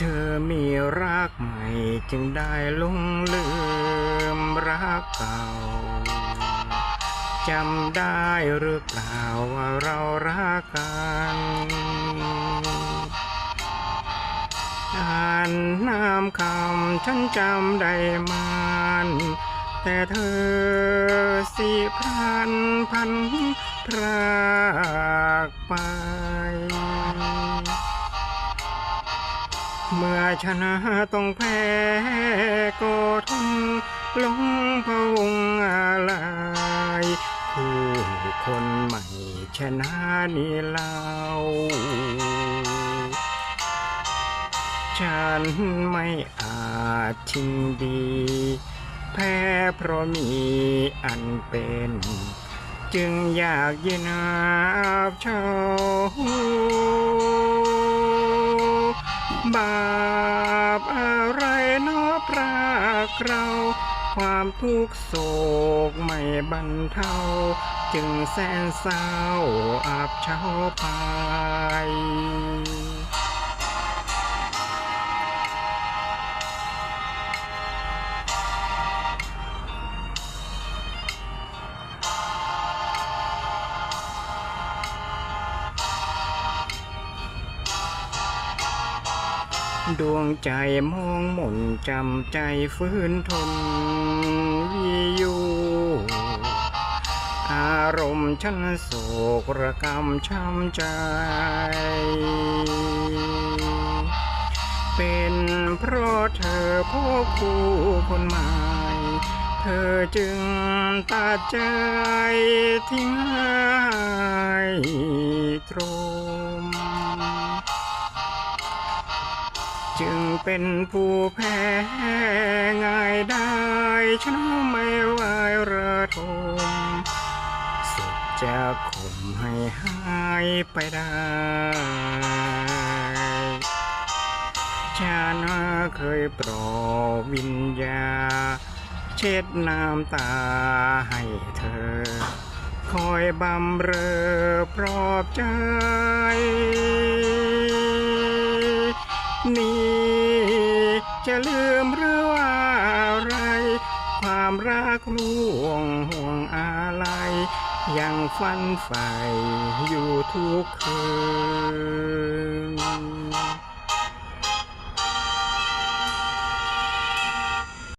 เธอมีรักใหม่จึงได้ลงลืมรักเก่าจำได้หรือเปล่าว่าเรารักกันอ่านนามคำฉันจำได้มันแต่เธอสิพรันพันพรา เมื่อชนะต้องแพ้ก็ทนลงพะวงอะไรคู่คนใหม่ชนะนี่เล่าฉันไม่อาจชิงดี แพ้เพราะมีอันเป็น จึงอยากยินอาบเชา บาปอะไรนอปรากเรา ความทุกโศกไม่บรรเทา จึงแสนเศร้าอาบเช้าไป ดวงใจมองหม่นจำใจฟื้นทนวิยูอารมณ์ฉันโศกระกำช้ำใจ เป็นเพราะเธอพบคู่คนใหม่ เธอจึงตัดใจทิ้งให้ตรง จึงเป็นผู้แพ้ง่ายได้ชนไม่ไหวระทมสุดจะข่มให้หายไปได้ฉันเคยปลอบวิญญา เช็ดน้ำตาให้เธอ คอยบำเรอปลอบใจ จะลืมหรือว่าอะไร ความรักลวงห่วงอะไร ยังฟันใฝ่อยู่ทุกคืน